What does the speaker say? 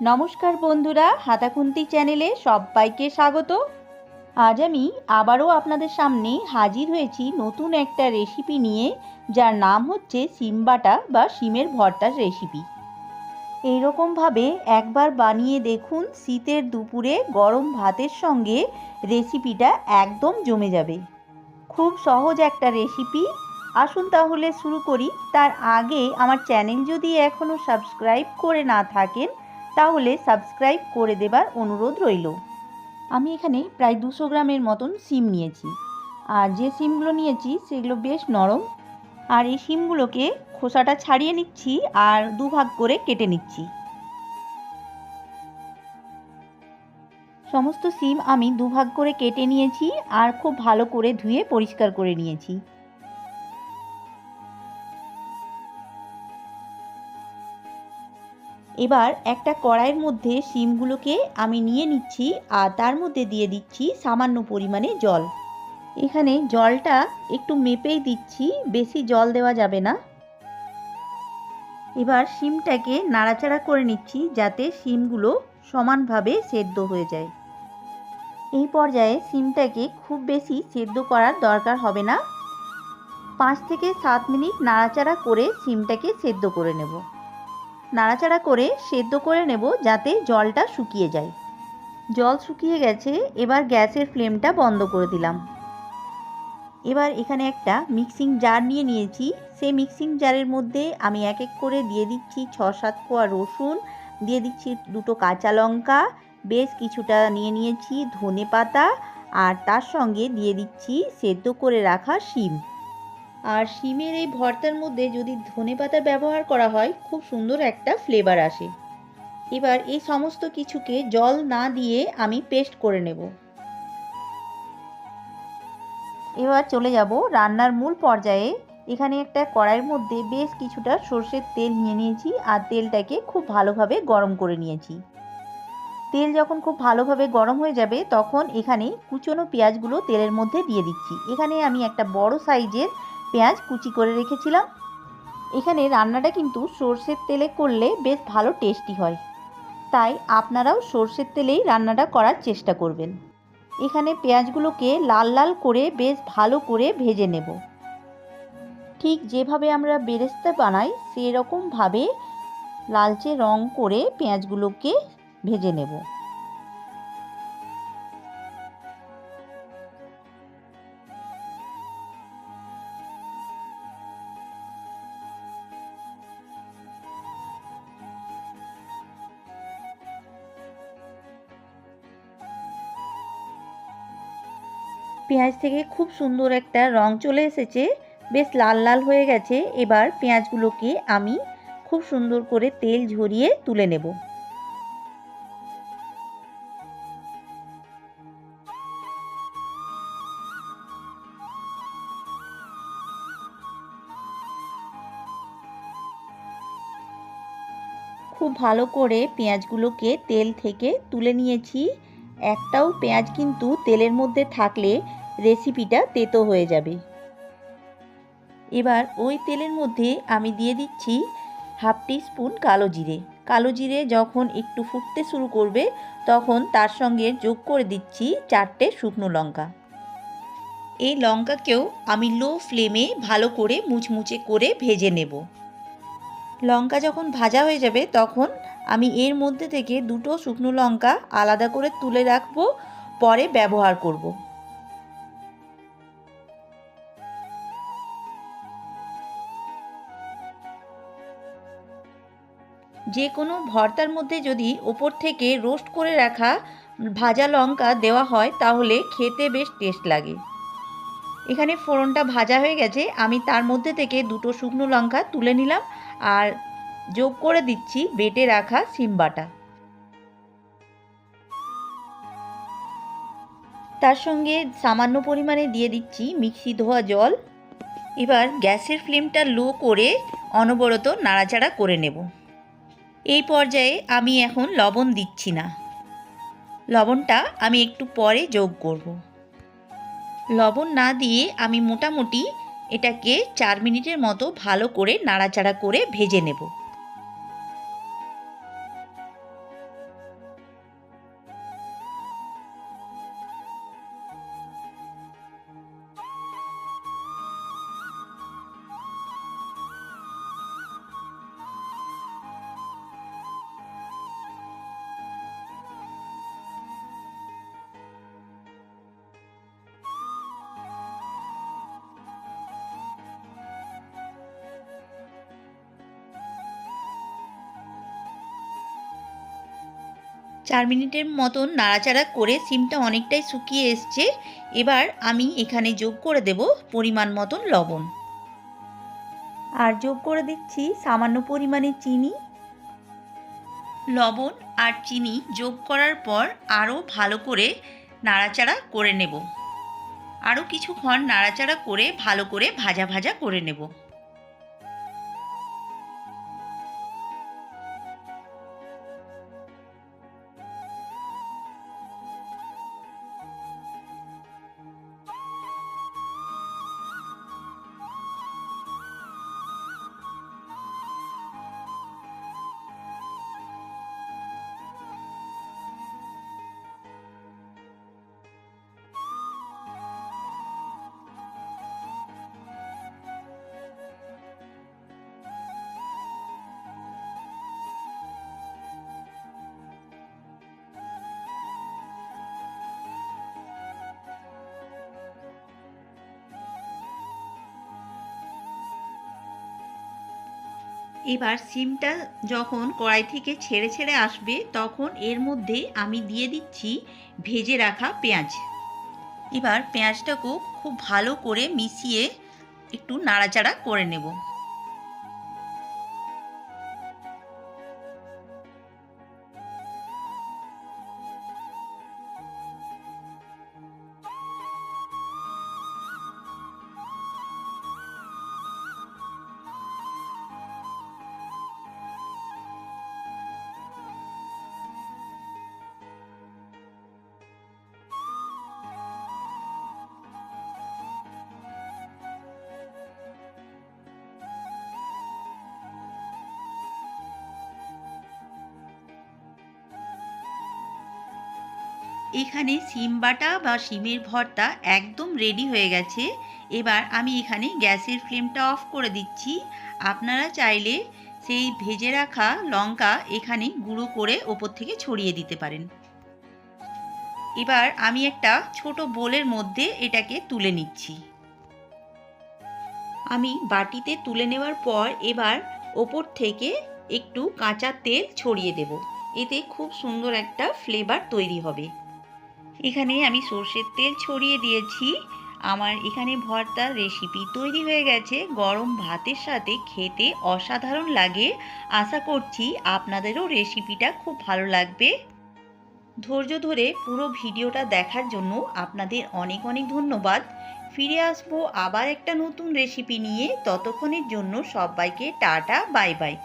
নমস্কার বন্ধুরা, হাতাখুন্তি চ্যানেলে সবাইকে স্বাগত। আজ আমি আবারও আপনাদের সামনে হাজির হয়েছি নতুন একটা রেসিপি নিয়ে, যার নাম হচ্ছে সিম বাটা বা সিমের ভর্তার রেসিপি এইরকমভাবে একবার বানিয়ে দেখুন, শীতের দুপুরে গরম ভাতের সঙ্গে রেসিপিটা একদম জমে যাবে। খুব সহজ একটা রেসিপি আসুন তাহলে শুরু করি। তার আগে আমার চ্যানেল যদি এখনও সাবস্ক্রাইব করে না থাকেন তাহলে সাবস্ক্রাইব করে দেবার অনুরোধ রইল। আমি এখানে প্রায় দুশো গ্রামের মতন সিম নিয়েছি। আর যে সিমগুলো নিয়েছি, সেগুলো বেশ নরম। আর এই সিমগুলোকে খোসাটা ছাড়িয়ে নিচ্ছি আর দুভাগ করে কেটে নিচ্ছি। সমস্ত সিম আমি দুভাগ করে কেটে নিয়েছি আর খুব ভালো করে ধুয়ে পরিষ্কার করে নিয়েছি। এবার একটা কড়াইয়ের মধ্যে শিমগুলোকে আমি নিয়ে নিচ্ছি আর তার মধ্যে দিয়ে দিচ্ছি সামান্য পরিমাণে জল। এখানে জলটা একটু মেপেই দিচ্ছি, বেশি জল দেওয়া যাবে না। এবার শিমটাকে নাড়াচাড়া করে নিচ্ছি যাতে শিমগুলো সমানভাবে সেদ্ধ হয়ে যায়। এই পর্যায়ে শিমটাকে খুব বেশি সেদ্ধ করার দরকার হবে না। পাঁচ থেকে সাত মিনিট নাড়াচাড়া করে শিমটাকে সেদ্ধ করে নেব। নাড়াচাড়া করে সেদ্ধ করে নেব যাতে জলটা শুকিয়ে যায়। জল শুকিয়ে গেছে, এবার গ্যাসের ফ্লেমটা বন্ধ করে দিলাম। এবার এখানে একটা মিক্সিং জার নিয়ে নিয়েছি। সেই মিক্সিং জারের মধ্যে আমি এক এক করে দিয়ে দিচ্ছি ছ সাত কোয়া রসুন, দিয়ে দিচ্ছি দুটো কাঁচা লঙ্কা, বেশ কিছুটা নিয়ে নিয়েছি ধনে পাতা, আর তার সঙ্গে দিয়ে দিচ্ছি সেদ্ধ করে রাখা শিম। আর শিমের এই ভর্তার মধ্যে যদি ধনে পাতার ব্যবহার করা হয়, খুব সুন্দর একটা ফ্লেভার আসে। এবার এই সমস্ত কিছুকে জল না দিয়ে আমি পেস্ট করে নেব। এবার চলে যাব রান্নার মূল পর্যায়ে। এখানে একটা কড়াইয়ের মধ্যে বেশ কিছুটা সর্ষের তেল নিয়ে নিয়েছি আর তেলটাকে খুব ভালোভাবে গরম করে নিয়েছি। তেল যখন খুব ভালোভাবে গরম হয়ে যাবে, তখন এখানে কুচনো পেঁয়াজগুলো তেলের মধ্যে দিয়ে দিচ্ছি। এখানে আমি একটা বড় সাইজের পেঁয়াজ কুচি করে রেখেছিলাম। এখানে রান্নাটা কিন্তু সর্ষের তেলে করলে বেশ ভালো টেস্টি হয়। তাই আপনারাও সর্ষের তেলেই রান্নাটা করার চেষ্টা করবেন। এখানে পেঁয়াজগুলোকে লাল লাল করে বেশ ভালো করে ভেজে নেব। ঠিক যেভাবে আমরা বেরেস্তা বানাই, সেরকমভাবে লালচে রং করে পেঁয়াজগুলোকে ভেজে নেব। পেঁয়াজ থেকে খুব সুন্দর একটা রং চলে এসেছে। বেশ লাল লাল হয়ে গেছে। এবার পেঁয়াজগুলোকে আমি খুব সুন্দর করে তেল ঝরিয়ে তুলে নেব। খুব ভালো করে পেঁয়াজগুলোকে তেল থেকে তুলে নিয়েছি। একটাও পেঁয়াজ কিন্তু তেলের মধ্যে থাকলে রেসিপিটা তেতো হয়ে যাবে। এবার ওই তেলের মধ্যে আমি দিয়ে দিচ্ছি হাফ টি স্পুন কালো জিরে। কালো জিরে যখন একটু ফুটতে শুরু করবে, তখন তার সঙ্গে যোগ করে দিচ্ছি চারটে শুকনো লঙ্কা। এই লঙ্কাকেও আমি লো ফ্লেমে ভালো করে মুচমুচে করে ভেজে নেব। লঙ্কা যখন ভাজা হয়ে যাবে, তখন আমি এর মধ্যে থেকে দুটো শুকনো লঙ্কা আলাদা করে তুলে রাখব, পরে ব্যবহার করব। যে কোনো ভর্তার মধ্যে যদি ওপর থেকে রোস্ট করে রাখা ভাজা লঙ্কা দেওয়া হয়, তাহলে খেতে বেশ টেস্ট লাগে। এখানে ফোড়নটা ভাজা হয়ে গেছে। আমি তার মধ্যে থেকে দুটো শুকনো লঙ্কা তুলে নিলাম আর যোগ করে দিচ্ছি বেটে রাখা সিম বাটা। তার সঙ্গে সামান্য পরিমাণে দিয়ে দিচ্ছি মিক্সি ধোয়া জল। এবার গ্যাসের ফ্লেমটা লো করে অনবরত নাড়াচাড়া করে নেব। এই পর্যায়ে আমি এখন লবণ দিচ্ছি না। লবণটা আমি একটু পরে যোগ করব। লবণ না দিয়ে আমি মোটামুটি এটাকে চার মিনিটের মতো ভালো করে নাড়াচাড়া করে ভেজে নেব। চার মিনিটের মতন নাড়াচাড়া করে সিমটা অনেকটাই শুকিয়ে এসছে। এবার আমি এখানে যোগ করে দেব পরিমাণ মতন লবণ। আর যোগ করে দিচ্ছি সামান্য পরিমাণে চিনি। লবণ আর চিনি যোগ করার পর আরও ভালো করে নাড়াচাড়া করে নেব। আরও কিছুক্ষণ নাড়াচাড়া করে ভালো করে ভাজা ভাজা করে নেব। এবার সিমটা যখন কড়াই থেকে ছেড়ে ছেড়ে আসবে, তখন এর মধ্যে আমি দিয়ে দিচ্ছি ভেজে রাখা পেঁয়াজ। এবার পেঁয়াজটাকেও খুব ভালো করে মিশিয়ে একটু নাড়াচাড়া করে নেব। এখানে সিম বাটা বা সিমের ভর্তা একদম রেডি হয়ে গেছে। এবার আমি এখানে গ্যাসের ফ্লেমটা অফ করে দিচ্ছি। আপনারা চাইলে সেই ভেজে রাখা লঙ্কা এখানে গুঁড়ো করে ওপর থেকে ছড়িয়ে দিতে পারেন। এবার আমি একটা ছোট বোলের মধ্যে এটাকে তুলে নিচ্ছি। আমি বাটিতে তুলে নেওয়ার পর এবার ওপর থেকে একটু কাঁচা তেল ছড়িয়ে দেব। এতে খুব সুন্দর একটা ফ্লেভার তৈরি হবে। এখানে আমি সর্ষের তেল ছড়িয়ে দিয়েছি। আমার এখানে ভর্তার রেসিপি তৈরি হয়ে গেছে। গরম ভাতের সাথে খেতে অসাধারণ লাগে। আশা করছি আপনাদেরও রেসিপিটা খুব ভালো লাগবে। ধৈর্য ধরে পুরো ভিডিওটা দেখার জন্য আপনাদের অনেক অনেক ধন্যবাদ। ফিরে আসব আবার একটা নতুন রেসিপি নিয়ে। ততক্ষণের জন্য সবাইকে টাটা, বাই বাই।